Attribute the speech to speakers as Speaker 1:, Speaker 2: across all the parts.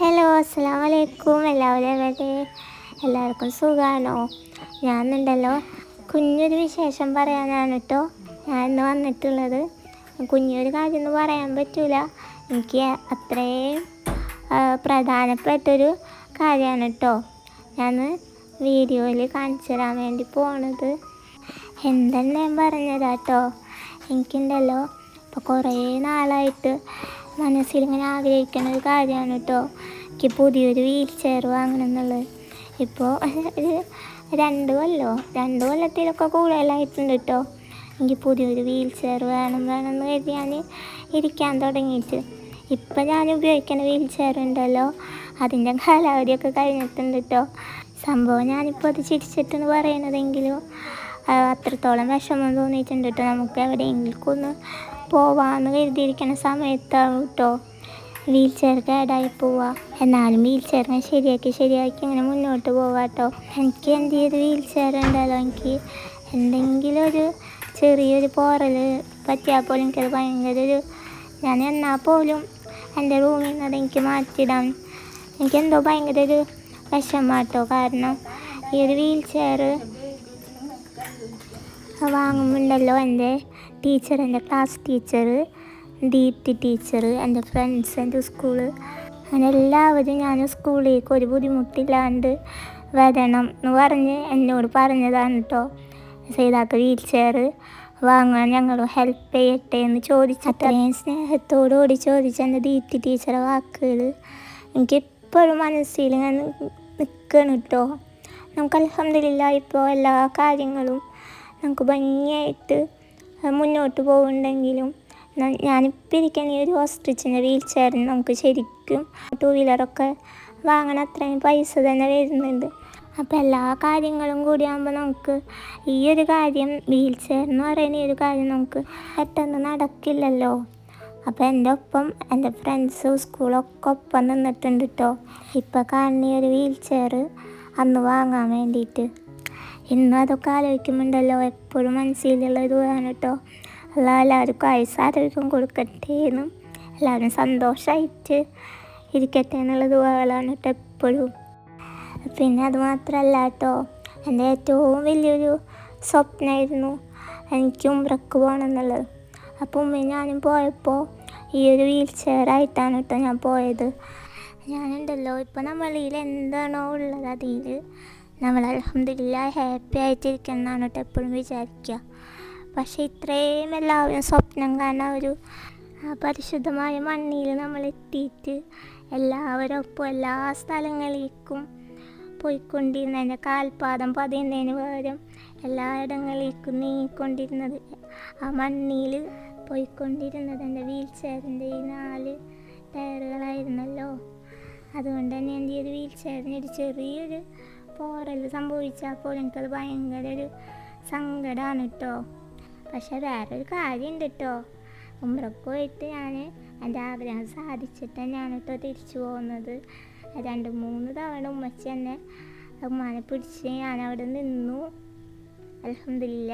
Speaker 1: Hello അസ്സാം വലൈക്കും എല്ലാവരും എവിടെ എല്ലാവർക്കും സുഖമാണോ ഞാനുണ്ടല്ലോ. കുഞ്ഞൊരു വിശേഷം പറയാനാണ് കേട്ടോ ഞാൻ ഇന്ന് വന്നിട്ടുള്ളത് കുഞ്ഞൊരു കാര്യം പറയാൻ പറ്റൂല. എനിക്ക് അത്രയും പ്രധാനപ്പെട്ടൊരു കാര്യമാണ് കേട്ടോ ഞാൻ വീഡിയോയിൽ കാണിച്ചു തരാൻ വേണ്ടി പോണത്. എന്താണ് ഞാൻ പറഞ്ഞതാ കേട്ടോ എനിക്കുണ്ടല്ലോ ഇപ്പോൾ കുറേ നാളായിട്ട് മനസ്സിലിങ്ങനെ ആഗ്രഹിക്കുന്ന ഒരു കാര്യമാണ് കേട്ടോ എനിക്ക് പുതിയൊരു വീൽ ചെയർ വാങ്ങണം എന്നുള്ളത് ഇപ്പോൾ രണ്ട് കൊല്ലോ രണ്ട് കൊല്ലത്തിലൊക്കെ കൂടുതലായിട്ടുണ്ട് കേട്ടോ എനിക്ക് പുതിയൊരു വീൽ ചെയർ വേണം വേണം എന്ന് കരുതി ഞാൻ ഇരിക്കാൻ തുടങ്ങിയിട്ട്. ഇപ്പം ഞാൻ ഉപയോഗിക്കുന്ന വീൽ ചെയർ ഉണ്ടല്ലോ. അതിന്റെ കാലാവധിയൊക്കെ കഴിഞ്ഞിട്ടുണ്ട് കേട്ടോ സംഭവം ഞാനിപ്പോൾ അത് ചിരിച്ചിട്ടെന്ന് പറയണതെങ്കിലും ആ, അത്രത്തോളം വിഷമം തോന്നിയിട്ടുണ്ട് കേട്ടോ നമുക്ക് എവിടെയെങ്കിലും ഒന്ന് പോവാമെന്ന് കരുതിയിരിക്കുന്ന സമയത്താണ് കേട്ടോ വീൽ ചെയർ കേടായി പോവാ. എന്നാലും വീൽ ചെയറിനെ ശരിയാക്കി ശരിയാക്കി ഇങ്ങനെ മുന്നോട്ട് പോവാട്ടോ. എനിക്ക് എന്ത് ചെയ്ത് വീൽ ചെയർ ഉണ്ടല്ലോ എനിക്ക്? എന്തെങ്കിലും ഒരു ചെറിയൊരു പോറൽ പറ്റിയാൽ പോലും എനിക്കത് ഭയങ്കര ഒരു ഞാൻ എന്നാൽ പോലും എന്റെ റൂമിൽ നിന്ന് അത് എനിക്ക് മാറ്റിയിടാം. എനിക്കെന്തോ ഭയങ്കര ഒരു വിഷമാട്ടോ കാരണം ഈ ഒരു വീൽ ചെയർ വാങ്ങുമ്പോണ്ടല്ലോ എന്റെ ടീച്ചർ എന്റെ ക്ലാസ് ടീച്ചർ. ദീപ്തി ടീച്ചർ എന്റെ ഫ്രണ്ട്സ് എന്റെ സ്കൂൾ അങ്ങനെ എല്ലാവരും ഞാൻ സ്കൂളിലേക്ക് ഒരു ബുദ്ധിമുട്ടില്ലാണ്ട് വരണം എന്ന് പറഞ്ഞ് എന്നോട് പറഞ്ഞതാണ് കേട്ടോ ചെയ്താത്ത വീൽ ചെയർ വാങ്ങാൻ ഞങ്ങൾ ഹെൽപ്പ് ചെയ്യട്ടെ എന്ന് ചോദിച്ചിട്ട് സ്നേഹത്തോടുകൂടി ചോദിച്ച എന്റെ ദീപ്തി ടീച്ചറെ വാക്കുകൾ എനിക്കിപ്പോഴും മനസ്സിൽ ഞാൻ നിൽക്കണം കേട്ടോ നമുക്ക് അലഹമില്ല ഇപ്പോൾ എല്ലാ കാര്യങ്ങളും നമുക്ക് ഭംഗിയായിട്ട് മുന്നോട്ട് പോകുന്നുണ്ടെങ്കിലും ഞാനിപ്പോൾ ഇരിക്കുന്ന ഈ ഒരു ഓസ്ട്രിച്ചിന്റെ വീൽ ചെയറിന് നമുക്ക് ശരിക്കും ടൂ വീലറൊക്കെ വാങ്ങണ അത്രയും പൈസ തന്നെ വരുന്നുണ്ട്. അപ്പോൾ എല്ലാ കാര്യങ്ങളും കൂടി ആകുമ്പോൾ നമുക്ക് ഈ ഒരു കാര്യം വീൽ ചെയർ എന്ന് പറയുന്ന ഈ ഒരു കാര്യം നമുക്ക് പെട്ടെന്ന് നടക്കില്ലല്ലോ. അപ്പോൾ എന്റെ ഒപ്പം എന്റെ ഫ്രണ്ട്സ് സ്കൂളൊക്കെ ഒപ്പം നിന്നിട്ടുണ്ട് കേട്ടോ ഇപ്പോൾ കാണുന്ന ഈ ഒരു വീൽ ചെയർ അന്ന് വാങ്ങാൻ വേണ്ടിയിട്ട്. ഇന്നും അതൊക്കെ ആലോചിക്കുമ്പോണ്ടല്ലോ എപ്പോഴും മനസ്സിലുള്ള ഒരു ഇതാണ് കേട്ടോ അല്ല എല്ലാവർക്കും ആയുസാരോഗ്യം കൊടുക്കട്ടെ എന്നും എല്ലാവരും സന്തോഷമായിട്ട് ഇരിക്കട്ടെ എന്നുള്ളത് വേളാണ് കേട്ടോ എപ്പോഴും. പിന്നെ അത് മാത്രമല്ല കേട്ടോ എന്റെ ഏറ്റവും വലിയൊരു സ്വപ്നമായിരുന്നു എനിക്ക് ഉംറക്ക് പോകണം എന്നുള്ളത്. അപ്പോൾ ഉമ്മയും ഞാനും പോയപ്പോൾ ഈ ഒരു വീൽ ചെയറായിട്ടാണ് കേട്ടോ ഞാൻ പോയത്. ഞാനുണ്ടല്ലോ ഇപ്പോൾ നമ്മളിൽ എന്താണോ ഉള്ളത് അതിൽ നമ്മൾ അലഹമില്ല ഹാപ്പി ആയിട്ടിരിക്കുന്നതാണ് കേട്ടോ എപ്പോഴും വിചാരിക്കുക. പക്ഷേ ഇത്രയും എല്ലാവരും സ്വപ്നം കാണാൻ ഒരു പരിശുദ്ധമായ മണ്ണിൽ നമ്മൾ എത്തിയിട്ട് എല്ലാവരൊപ്പം എല്ലാ സ്ഥലങ്ങളിലേക്കും പോയിക്കൊണ്ടിരുന്നതിന്റെ കാൽപാദം പതിയുന്നതിന് പകരം എല്ലായിടങ്ങളിലേക്കും നീങ്ങിക്കൊണ്ടിരുന്നത് ആ മണ്ണിൽ പോയിക്കൊണ്ടിരുന്നത് എന്റെ വീൽ ചെയറിന്റെ ഈ നാല് ടയറുകളായിരുന്നല്ലോ. അതുകൊണ്ട് തന്നെ എന്റെ ഒരു വീൽ ചെയറിന് ഒരു ചെറിയൊരു പോറൽ സംഭവിച്ചാൽ പോലും എനിക്കത് ഭയങ്കര ഒരു സങ്കടമാണ് കേട്ടോ. പക്ഷെ വേറൊരു കാര്യമുണ്ട് കേട്ടോ ഉമ്രക്ക് പോയിട്ട് ഞാൻ എന്റെ ആഗ്രഹം സാധിച്ചിട്ട് തന്നെയാണ് കേട്ടോ തിരിച്ചു പോകുന്നത്. രണ്ട് മൂന്ന് തവണ ഉമ്മച്ചി എന്നെ ഉമ്മാനെ പിടിച്ച് ഞാൻ അവിടെ നിന്നു അലഹമില്ല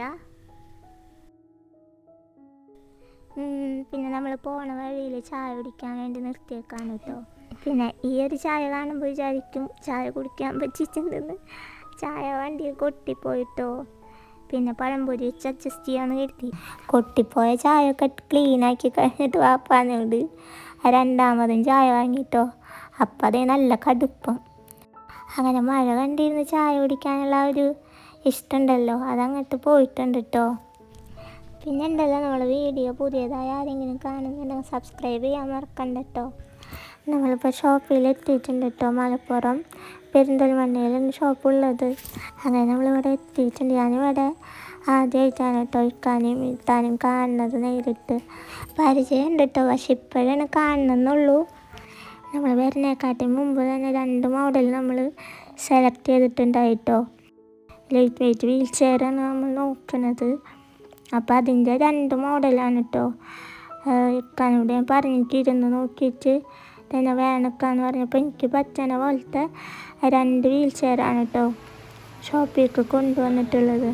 Speaker 1: പിന്നെ നമ്മൾ പോണ വഴിയിൽ ചായ കുടിക്കാൻ വേണ്ടി നിർത്തിയേക്കാണ് കേട്ടോ പിന്നെ ഈ ഒരു ചായ കാണുമ്പോൾ വിചാരിക്കും ചായ കുടിക്കാൻ പറ്റിയിട്ടുണ്ടെന്ന് ചായ വണ്ടിയിൽ കൊട്ടിപ്പോയിട്ടോ പിന്നെ പഴംപൊരി വെച്ച് അഡ്ജസ്റ്റ് ചെയ്യാന്ന് കരുതി. കൊട്ടിപ്പോയ ചായയൊക്കെ ക്ലീനാക്കി കഴിഞ്ഞിട്ട് വാപ്പാനോട് രണ്ടാമതും ചായ വാങ്ങിയിട്ടോ അപ്പം അതേ നല്ല കടുപ്പം. അങ്ങനെ മഴ കണ്ടിരുന്ന് ചായ കുടിക്കാനുള്ള ഒരു ഇഷ്ടമുണ്ടല്ലോ അതങ്ങോട്ട് പോയിട്ടുണ്ട് കേട്ടോ പിന്നെ ഉണ്ടല്ലോ നമ്മളെ വീഡിയോ പുതിയതായി ആരെങ്കിലും കാണുന്നുണ്ടെങ്കിൽ സബ്സ്ക്രൈബ് ചെയ്യാൻ മറക്കണ്ട കേട്ടോ നമ്മളിപ്പോൾ ഷോപ്പിൽ എത്തിയിട്ടുണ്ട് കേട്ടോ മലപ്പുറം പെരിന്തൽമണ്ണയിലാണ് ഷോപ്പുള്ളത്. അങ്ങനെ നമ്മളിവിടെ എത്തിയിട്ടുണ്ട്. ഞാനിവിടെ ആദ്യമായിട്ടാണ് കേട്ടോ ഇക്കാനും ഇത്താനും കാണുന്നത് നേരിട്ട്. പരിചയമുണ്ട് കേട്ടോ പക്ഷെ ഇപ്പോഴാണ് കാണുന്നെന്നുള്ളൂ നമ്മൾ വരുന്നേക്കാട്ടി മുമ്പ് തന്നെ രണ്ട് മോഡൽ നമ്മൾ സെലക്ട് ചെയ്തിട്ടുണ്ടായിട്ടോ. ലൈറ്റ് വെയിറ്റ് വീൽ ചെയറാണ് നമ്മൾ നോക്കുന്നത്. അപ്പോൾ അതിന്റെ രണ്ട് മോഡലാണ് കേട്ടോ ഇക്കാനോട് ഞാൻ പറഞ്ഞിട്ടിരുന്ന് നോക്കിയിട്ട് തന്നെ വേണക്കാന്ന് പറഞ്ഞപ്പോൾ എനിക്ക് പറ്റണ പോലത്തെ രണ്ട് വീൽ ചെയറാണ് കേട്ടോ ഷോപ്പിലേക്ക് കൊണ്ടുവന്നിട്ടുള്ളത്.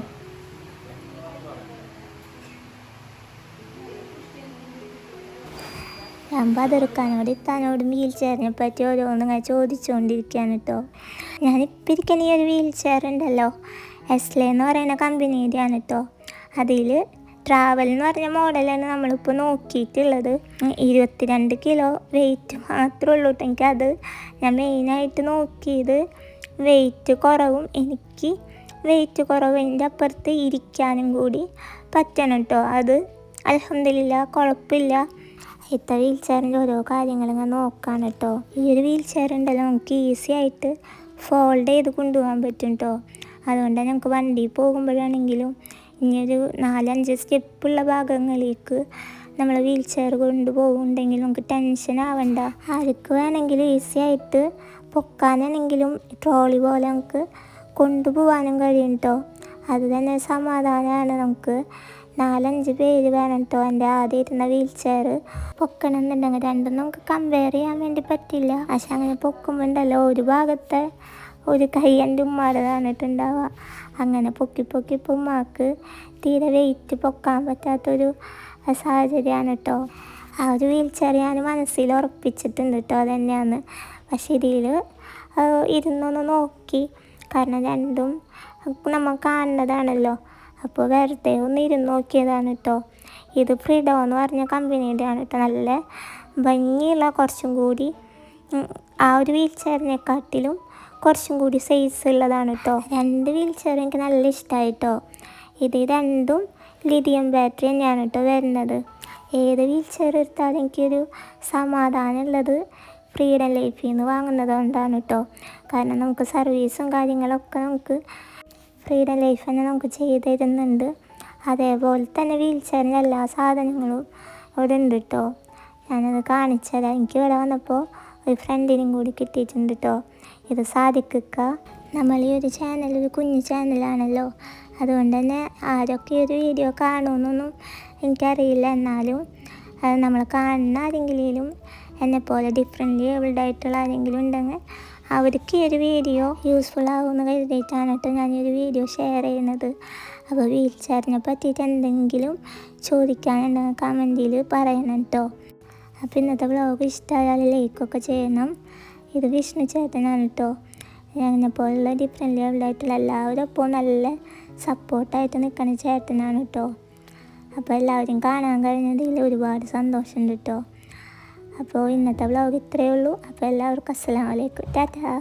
Speaker 1: ഞാൻ ബദർക്കാനോട് ഇത്താനോടും വീൽ ചെയറിനെ പറ്റി ഓരോന്നും ചോദിച്ചുകൊണ്ടിരിക്കുകയാണ് കേട്ടോ ഞാനിപ്പോൾ ഈ ഒരു വീൽ ചെയർ ഉണ്ടല്ലോ എസ്ലെ എന്ന് പറയുന്ന കമ്പനിയുടെയാണ് കേട്ടോ അതിൽ ട്രാവൽ എന്ന് പറഞ്ഞ മോഡലാണ് നമ്മളിപ്പോൾ നോക്കിയിട്ടുള്ളത്. ഇരുപത്തിരണ്ട് കിലോ വെയിറ്റ് മാത്രമേ ഉള്ളൂ കേട്ടോ എനിക്കത് ഞാൻ മെയിനായിട്ട് നോക്കിയത്. വെയിറ്റ് കുറവും എനിക്ക് വെയിറ്റ് കുറവിന്റെ അപ്പുറത്ത് ഇരിക്കാനും കൂടി പറ്റണം കേട്ടോ അത് അലഹമില്ല കുഴപ്പമില്ല ഇത്ത വീൽ ചെയറിന്റെ ഓരോ ഞാൻ നോക്കാൻ കേട്ടോ ഈ ഒരു വീൽ ചെയർ ഉണ്ടല്ലോ നമുക്ക് ഈസി ആയിട്ട് ഫോൾഡ് ചെയ്ത് കൊണ്ടുപോകാൻ പറ്റും കേട്ടോ അതുകൊണ്ട് നമുക്ക് വണ്ടിയിൽ പോകുമ്പോഴാണെങ്കിലും ഇനിയൊരു നാലഞ്ച് സ്റ്റെപ്പുള്ള ഭാഗങ്ങളിലേക്ക് നമ്മൾ വീൽ ചെയർ കൊണ്ടുപോകുന്നുണ്ടെങ്കിൽ നമുക്ക് ടെൻഷൻ ആവണ്ട. ആർക്ക് വേണമെങ്കിലും ഈസി ആയിട്ട് പൊക്കാനാണെങ്കിലും ട്രോളി പോലെ നമുക്ക് കൊണ്ടുപോകാനും കഴിയും കേട്ടോ അത് തന്നെ സമാധാനമാണ് നമുക്ക്. നാലഞ്ച് പേര് വേണം കേട്ടോ എന്റെ ആദ്യം ഇരുന്ന വീൽ ചെയർ പൊക്കണം എന്നുണ്ടെങ്കിൽ രണ്ടും നമുക്ക് കമ്പയർ ചെയ്യാൻ വേണ്ടി പറ്റില്ല. പക്ഷെ അങ്ങനെ പൊക്കുമ്പോൾ ഉണ്ടല്ലോ ഒരു ഭാഗത്തെ ഒരു കൈ എന്റെ ഉമ്മാടേതാണ് ഉണ്ടാവുക അങ്ങനെ പൊക്കി പൊക്കി ഇപ്പോൾ ഉമ്മാക്ക് തീരെ വെയിറ്റ് പൊക്കാൻ പറ്റാത്തൊരു സാഹചര്യമാണ് കേട്ടോ ആ ഒരു വീൽ ചെയർ ഞാൻ മനസ്സിൽ ഉറപ്പിച്ചിട്ടുണ്ട് കേട്ടോ അതന്നെയാണ്. പക്ഷേ ഇതിൽ ഇരുന്നൊന്ന് നോക്കി. കാരണം രണ്ടും നമ്മൾ കാണുന്നതാണല്ലോ. അപ്പോൾ വെറുതെ ഒന്ന് ഇരുന്ന് നോക്കിയതാണ് കേട്ടോ ഇത് ഫ്രീഡോ എന്ന് പറഞ്ഞ കമ്പനിയുടെയാണ് കേട്ടോ നല്ല ഭംഗിയുള്ള കുറച്ചും കൂടി ആ ഒരു വീൽ ചെയറിനെക്കാട്ടിലും കുറച്ചും കൂടി സൈസ് ഉള്ളതാണ് കേട്ടോ രണ്ട് വീൽ ചെയർ എനിക്ക് നല്ല ഇഷ്ടമായിട്ടോ ഇത് രണ്ടും ലിഥിയം ബാറ്ററി തന്നെയാണ് കേട്ടോ വരുന്നത്. ഏത് വീൽ ചെയർ എടുത്താലും എനിക്കൊരു സമാധാനമുള്ളത് ഫ്രീഡം ലൈഫിൽ നിന്ന് വാങ്ങുന്നത് കൊണ്ടാണ് കേട്ടോ കാരണം നമുക്ക് സർവീസും കാര്യങ്ങളൊക്കെ നമുക്ക് ഫ്രീഡം ലൈഫ് തന്നെ നമുക്ക് ചെയ്ത് തരുന്നുണ്ട്. അതേപോലെ തന്നെ വീൽ ചെയറിന്റെ എല്ലാ സാധനങ്ങളും ഇവിടെ ഉണ്ട് കേട്ടോ ഞാനത് കാണിച്ചുതരാം എനിക്ക് ഇവിടെ വന്നപ്പോൾ ഒരു ഫ്രണ്ടിനും കൂടി കിട്ടിയിട്ടുണ്ട് കേട്ടോ ഇത് സാധിക്കുക. നമ്മൾ ഈ ഒരു ചാനൽ ഒരു കുഞ്ഞു ചാനലാണല്ലോ അതുകൊണ്ട് തന്നെ ആരൊക്കെ ഒരു വീഡിയോ കാണുമെന്നൊന്നും എനിക്കറിയില്ല. എന്നാലും നമ്മൾ കാണുന്ന ആരെങ്കിലും എന്നെപ്പോലെ ഡിഫറെന്റ്ലി ഏബിൾഡ് ആയിട്ടുള്ള ആരെങ്കിലും ഉണ്ടെങ്കിൽ അവർക്ക് ഈ ഒരു വീഡിയോ യൂസ്ഫുൾ ആകുമെന്ന് കരുതിയിട്ടാണ് കേട്ടോ ഞാൻ ഈ ഒരു വീഡിയോ ഷെയർ ചെയ്യുന്നത്. അപ്പോൾ വീൽ ചെയറിനെ പറ്റിയിട്ട് എന്തെങ്കിലും ചോദിക്കാനുണ്ടെങ്കിൽ കമന്റിൽ പറയണം കേട്ടോ. അപ്പോൾ ഇന്നത്തെ വ്ളോഗ് ഇഷ്ടമായാൽ ലൈക്കൊക്കെ ചെയ്യണം. ഇത് വിഷ്ണു ചേട്ടനാണ് കേട്ടോ എന്നെ പോലുള്ള ഡിഫറെന്റ് ലെവലായിട്ടുള്ള എല്ലാവരും അപ്പോൾ നല്ല സപ്പോർട്ടായിട്ട് നിൽക്കുന്ന ചേട്ടനാണ് കേട്ടോ അപ്പോൾ എല്ലാവരും കാണാൻ കഴിഞ്ഞതിൽ ഒരുപാട് സന്തോഷമുണ്ട് കേട്ടോ അപ്പോൾ ഇന്നത്തെ വ്ളോഗ് ഇത്രയേ ഉള്ളൂ. അപ്പോൾ എല്ലാവർക്കും അസ്സലാമലൈക്കും ടാറ്റാ.